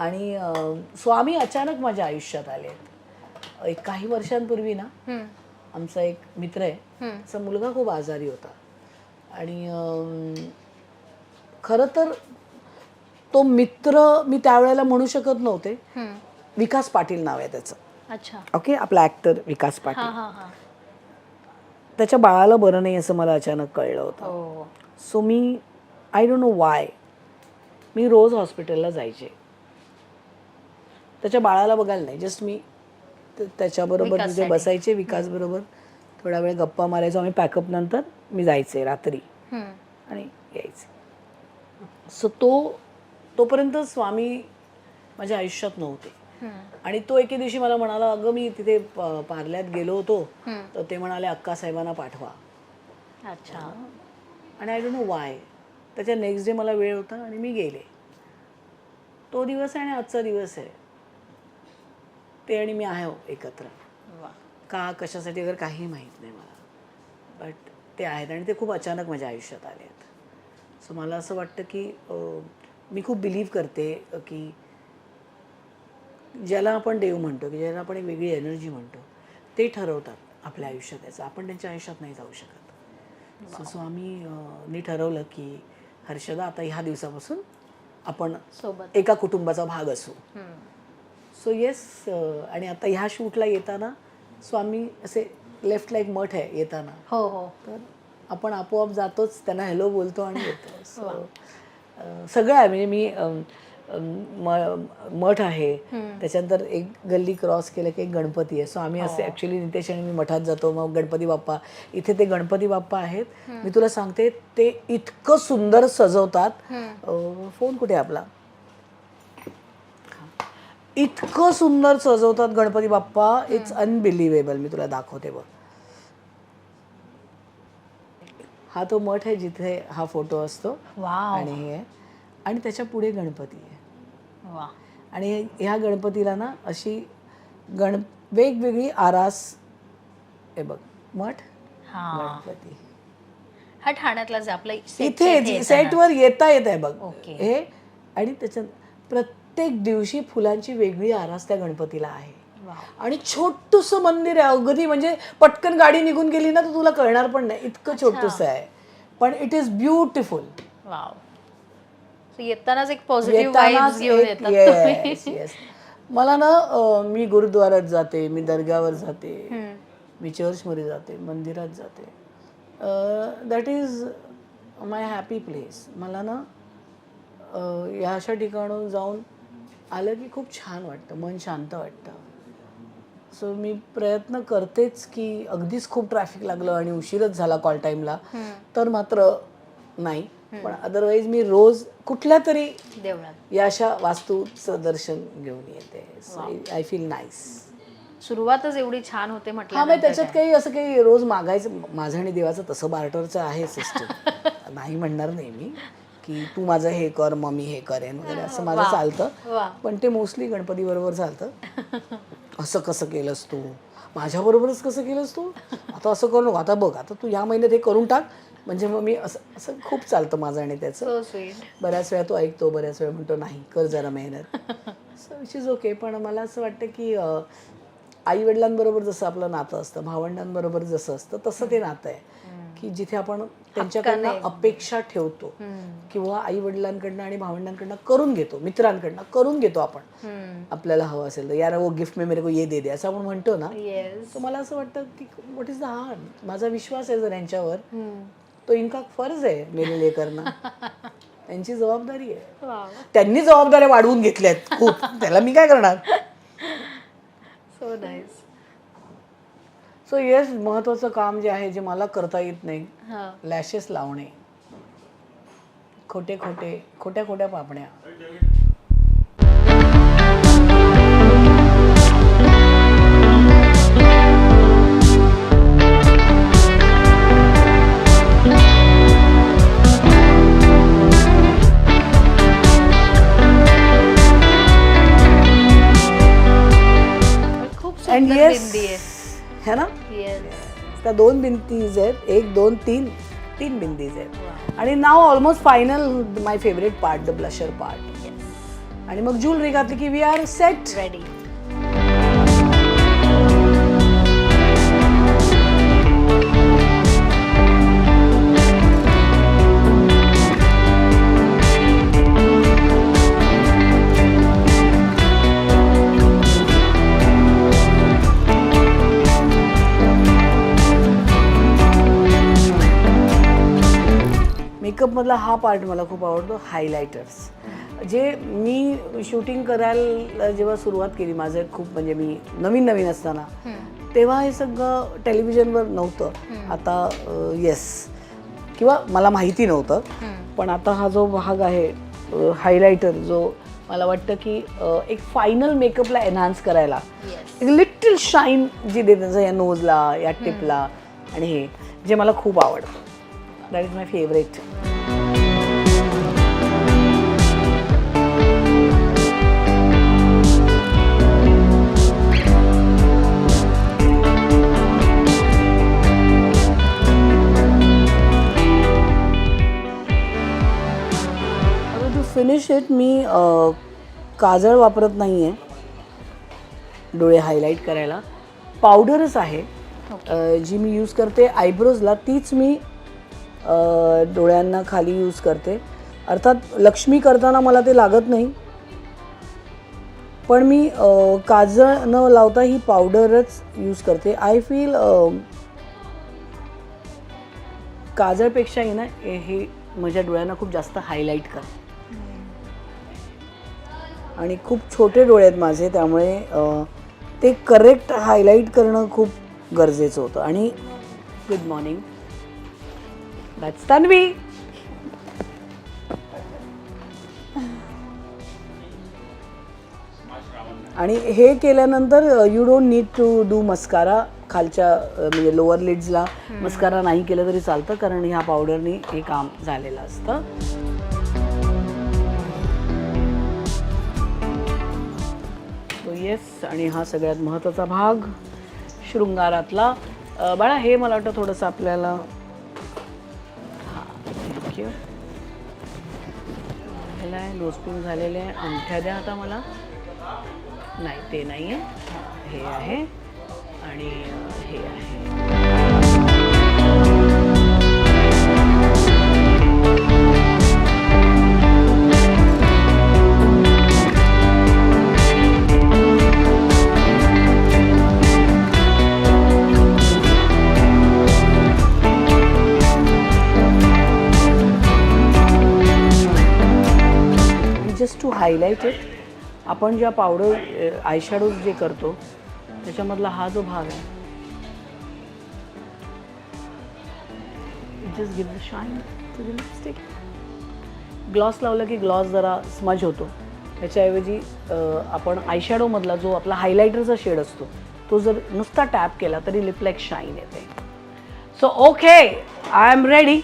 आणि स्वामी अचानक माझ्या आयुष्यात आले. एक काही वर्षांपूर्वी ना आमचा एक मित्र आहे. त्याचा मुलगा खूप आजारी होता. आणि खरं तर तो मित्र मी त्यावेळेला म्हणू शकत नव्हते. विकास पाटील नाव आहे त्याचं. अच्छा. ओके? आपला ॲक्टर विकास पाटील. हा हा. हा त्याच्या बाळाला बरं नाही असं मला अचानक कळलं होतं. हो. सो मी आय डोंट नो वाय मी रोज हॉस्पिटलला जायचे. त्याच्या बाळाला बघायला नाही. जस्ट मी त्याच्याबरोबर तिथे विकाससाठी. बसायचे विकासबरोबर थोडा वेळ गप्पा मारायचो. आम्ही पॅकअप नंतर मी जायचे रात्री. आणि यायचे. सो तो तोपर्यंत स्वामी माझ्या आयुष्यात नव्हते. आणि तो एके दिवशी मला म्हणाला अगं मी तिथे पार्ल्यात गेलो होतो. तर ते म्हणाले अक्का साहेबांना पाठवा. अच्छा. आणि आय डोंट नो वाय त्याच्या नेक्स्ट डे मला वेळ होता आणि मी गेले. तो दिवस आहे आणि आजचा दिवस आहे. ते आणि मी आहे हो एकत्र का कशासाठी वगैरे काही माहीत नाही मला. बट ते आहेत आणि ते खूप अचानक माझ्या आयुष्यात आले आहेत. सो मला असं वाटतं की मी खूप बिलीव्ह करते की ज्याला आपण देव म्हणतो की ज्याला आपण एक वेगळी एनर्जी म्हणतो ते ठरवतात आपल्या आयुष्यात याचं. आपण त्यांच्या आयुष्यात नाही जाऊ शकत. सो सो आम्ही नी ठरवलं की हर्षदा आता ह्या दिवसापासून आपण सोबत. एका कुटुंबाचा भाग असू. सो येस आणि आता ह्या शूटला येताना स्वामी असे लेफ्टला एक मठ आहे येताना. हो हो. तर आपण आपोआप जातोच त्यांना हॅलो बोलतो आणि येतो. सो सगळं आहे म्हणजे मी मठ आहे. त्याच्यानंतर एक गल्ली क्रॉस केलं की एक गणपती आहे. सो आम्ही असे ॲक्च्युली नितेश आणि मी मठात जातो. मग गणपती बाप्पा इथे ते गणपती बाप्पा आहेत. मी तुला सांगते ते इतकं सुंदर सजवतात. फोन कुठे आपला? इतकं सुंदर सजवतात गणपती बाप्पा इट्स अनबिलिव्हेबल मी तुला दाखवते बघ. हा तो मठ आहे जिथे हा फोटो असतो. आणि हे. आहे. आणि त्याच्या पुढे गणपती आहे. वा. आणि ह्या गणपतीला ना अशी गण वेगवेगळी आरास हे बघ मठ हा. गणपती. हा ठाण्यातलाच आपला इथे. सेटवर येता येत आहे बघ. ओके. हे. आणि त्याच्यात प्रत्येक दिवशी फुलांची वेगळी आरास त्या गणपतीला आहे. आणि छोटूस मंदिर आहे अगदी म्हणजे पटकन गाडी निघून गेली ना तर तुला कळणार पण नाही. इतकं छोटूस आहे. पण इट इज ब्युटिफुल येतानाच एक पॉझिटिव्ह. मला ना मी गुरुद्वारात जाते मी दर्ग्यावर जाते. मी चर्चमध्ये जाते मंदिरात जाते. That is my happy place मला ना या अशा ठिकाणून जाऊन आलं की खूप छान वाटतं मन शांत वाटतं. सो मी प्रयत्न करतेच की अगदीच खूप ट्रॅफिक लागलं आणि उशीरच झाला कॉल टाईमला तर मात्र नाही. पण अदरवाईज मी रोज कुठल्या तरी देवळात. या अशा वास्तूचं दर्शन घेऊन येते. आय फील नाईस सुरुवातच एवढी छान होते हा म्हटलं त्याच्यात काही असं काही रोज मागायचं माझं आणि देवाचं तसं बार्टरचं आहे सिस्टम नाही म्हणणार नाही मी. की तू माझं हे कर मम्मी हे करेन वगैरे असं माझं चालतं. पण ते मोस्टली गणपती बरोबर चालतं. असं कसं केलंस तू? माझ्याबरोबरच कसं केलंस तू? आता असं करू नको. आता बघ आता तू या महिन्यात हे करून टाक. म्हणजे मग मी असं असं खूप चालतं माझं आणि त्याचं. बऱ्याच वेळा तो ऐकतो बऱ्याच वेळा म्हणतो नाही कर जरा मेहनत. विच इज ओके पण मला असं वाटतं की आई वडिलांबरोबर जसं आपलं नातं असतं भावंडांबरोबर जसं असतं तसं ते नातं आहे. की जिथे आपण त्यांच्याकडनं अपेक्षा ठेवतो किंवा आई वडिलांकडनं आणि भावंडांकडनं करून घेतो मित्रांकडनं करून घेतो आपण. आपल्याला हवं असेल तर यार वो गिफ्ट में मेरे को ये दे दे. असं आपण म्हणतो ना तर मला असं वाटतं की व्हॉट इज द हार्म माझा विश्वास आहे जर यांच्यावर तो इनका फर्ज आहे मेरे लिए करना त्यांची जबाबदारी आहे. त्यांनी जबाबदाऱ्या वाढवून घेतल्यात खूप. त्याला मी काय करणार? सो नाईस सो येस महत्वाचं काम जे आहे जे मला करता येत नाही लॅशेस लावणे. खोटे खोटे खोट्या खोट्या पापण्या. खूप अँड सुंदर येस बिंदी आहे. है ना? येस त्या दोन भिंतीज आहेत. एक दोन तीन तीन भिंतीज आहेत. आणि नाव almost final my favourite part the blusher part आणि मग ज्वेलरी घातली की वी आर सेट रेडी मेकअपमधला हा पार्ट मला खूप आवडतो हायलायटर्स जे मी शूटिंग करायला जेव्हा सुरुवात केली माझं खूप म्हणजे मी नवीन नवीन असताना तेव्हा हे सगळं टेलिव्हिजनवर नव्हतं. आता येस किंवा मला माहिती नव्हतं पण आता हा जो भाग आहे हायलायटर जो मला वाटतं की एक फायनल मेकअपला एनहान्स करायला एक लिटिल शाईन जी देते या नोजला या टिपला आणि हे जे मला खूप आवडतं. That is my favourite to finish it मी काजळ वापरत नाही आहे डोळे हायलाईट करायला. पावडरच आहे. अ, जी मी यूज करते आयब्रोजला तीच मी डोळ्यांना खाली यूज करते. अर्थात लक्ष्मी करताना मला ते लागत नाही. पण मी काजळ न लावता ही पावडरच यूज करते. आय फील काजळपेक्षाही ना हे माझ्या डोळ्यांना खूप जास्त हायलाईट कर. आणि खूप छोटे डोळे आहेत माझे त्यामुळे ते करेक्ट हायलाईट करणं खूप गरजेचं होतं. आणि गुड मॉर्निंग दॅट्स तन्वी आणि हे केल्यानंतर you don't need to do mascara खालच्या म्हणजे लोअर लिड्सला मस्कारा नाही केलं तरी चालतं कारण ह्या पावडरनी हे काम झालेलं असतं. तो येस आणि हा सगळ्यात महत्त्वाचा भाग शृंगारातला. बाळा हे मला वाटतं थोडंसं आपल्याला झालेला आहे नोजपिंग झालेले आहे. अंगठ्या द्या आता मला. नाही ते नाही आहे हे आहे. आणि हे आहे. जस्ट आपण ज्या पावडर आयशॅडोज eh, जे करतो त्याच्यामधला हा जो भाग आहे. Just give the shine to the lipstick gloss लावला की ग्लॉस जरा स्मज होतो. त्याच्याऐवजी eh, आपण आयशॅडोमधला जो आपला हायलायटरचा शेड असतो तो जर नुसता टॅप केला तरी लिप लाईक शाईन येते. So okay I am ready